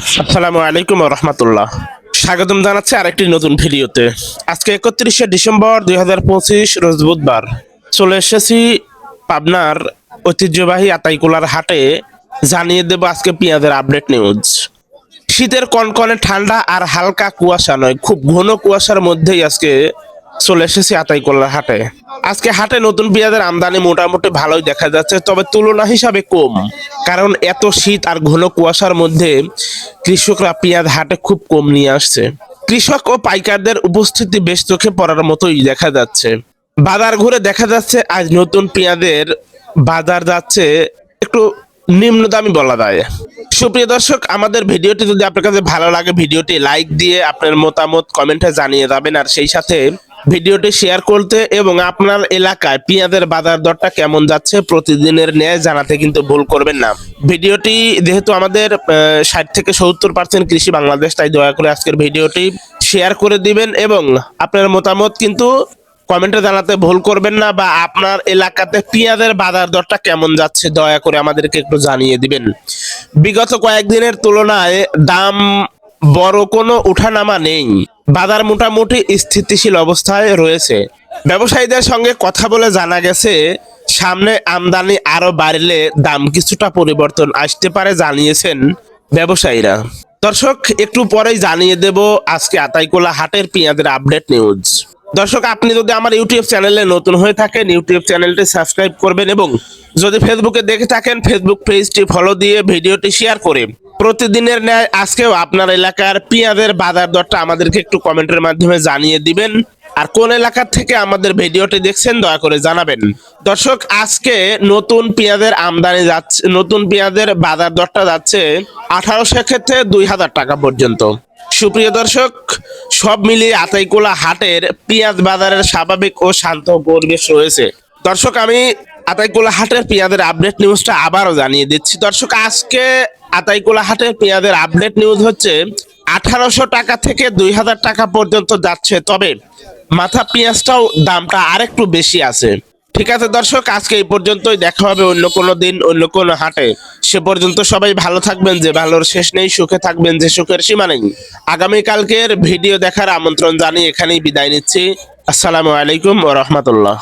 আসসালামু আলাইকুম রহমতুল্লাহ। স্বাগতম জানাচ্ছি আরেকটি নতুন ভিডিওতে। আজকে একত্রিশে ডিসেম্বর দুই হাজার পঁচিশ, রোজ বুধবার। চলে এসেছি পাবনার ঐতিহ্যবাহী আতাইকুলার হাটে। জানিয়ে দেব আজকে পেঁয়াজের আপডেট নিউজ শীতের কনকনে ঠান্ডা আর হালকা কুয়াশা নয়, খুব ঘন কুয়াশার মধ্যেই আজকে চলে এসেছি আতাইকুলার হাটে। আজকে হাটে নতুন পেঁয়াজের আমদানি মোটামুটি ভালোই দেখা যাচ্ছে, তবে তুলনা হিসাবে কম। কারণ এত শীত আর ঘন কুয়াশার মধ্যে কৃষকরা পেঁয়াজ হাটে খুব কম নিয়ে আসছে। কৃষক ও পাইকারদের উপস্থিতি বেশ চোখে পড়ার মতোই দেখা যাচ্ছে। বাজার ঘুরে দেখা যাচ্ছে আজ নতুন পেঁয়াজের বাজার যাচ্ছে একটু নিম্ন দামি বলা যায়। সুপ্রিয় দর্শক, আমাদের ভিডিওটি যদি আপনার কাছে ভালো লাগে, ভিডিওটি লাইক দিয়ে আপনার মতামত কমেন্টে জানিয়ে যাবেন, আর সেই সাথে ভিডিওটি শেয়ার করতে এবং আপনার এলাকায় পেঁয়াজের বাজার দরটা কেমন যাচ্ছে প্রতিদিনের ন্যায় জানাতে কিন্তু ভুল করবেন না। ভিডিওটি যেহেতু আমাদের ষাট থেকে সত্তর পার্সেন্ট কৃষি বাংলাদেশ, তাই দয়া করে আজকের ভিডিওটি শেয়ার করে দিবেন এবং আপনার মতামত কিন্তু কমেন্টে জানাতে ভুল করবেন না বা আপনার এলাকাতে পেঁয়াজের বাজার দরটা কেমন যাচ্ছে দয়া করে আমাদেরকে একটু জানিয়ে দিবেন। বিগত কয়েকদিনের তুলনায় দাম বড় কোনো উঠানামা নেই। বাজার মোটামুটি স্থিতিশীল অবস্থায় রয়েছে। ব্যবসায়ীদের সঙ্গে কথা বলে জানা গেছে, সামনে আমদানি আরও বাড়লে দাম কিছুটা পরিবর্তন আসতে পারে জানিয়েছেন ব্যবসায়ীরা। দর্শক, একটু পরেই জানিয়ে দেব আজকে আতাইকোলা হাটের পেঁয়াজের আপডেট নিউজ। দর্শক, আপনি যদি আমার ইউটিউব চ্যানেলে নতুন হয়ে থাকেন, ইউটিউব চ্যানেলটি সাবস্ক্রাইব করবেন এবং যদি ফেসবুকে দেখে থাকেন, ফেসবুক পেজটি ফলো দিয়ে ভিডিওটি শেয়ার করে প্রতিদিনের ন্যায় আজকেও আপনার এলাকার পেঁয়াজের বাজার দরটা আমাদেরকে একটু কমেন্টের মাধ্যমে জানিয়ে দিবেন। আর কোন এলাকা থেকে আমাদের ভিডিওটি দেখছেন, দয়া করে জানাবেন। দর্শক, আজকে নতুন পেঁয়াজের আমদানি যাচ্ছে, নতুন পেঁয়াজের বাজার দরটা যাচ্ছে আঠারোশো ক্ষেত্রে দুই হাজার টাকা পর্যন্ত। সুপ্রিয় দর্শক, সব মিলিয়ে আতাইকুলা হাটের পেঁয়াজ বাজারের স্বাভাবিক ও শান্ত পরিবেশ রয়েছে। দর্শক, আমি আতাইকুলা হাটের পেঁয়াজের আপডেট নিউজটা আবারও জানিয়ে দিচ্ছি। দর্শক, আজকে আতাইকুলা হাটের পেঁয়াজের আপডেট নিউজ হচ্ছে, আঠারোশো টাকা থেকে দুই হাজার টাকা পর্যন্ত যাচ্ছে, তবে মাথা পেঁয়াজটাও দামটা আরেকটু বেশি আছে। ঠিক আছে দর্শক, আজকে এই পর্যন্তই, দেখা হবে অন্য কোনো দিন, অন্য কোনো হাটে। সে পর্যন্ত সবাই ভালো থাকবেন, যে ভালোর শেষ নেই, সুখে থাকবেন, যে সুখের সীমা নেই। আগামীকালকের ভিডিও দেখার আমন্ত্রণ জানিয়ে এখানেই বিদায় নিচ্ছি। আসসালামু আলাইকুম ও রহমতুল্লাহ।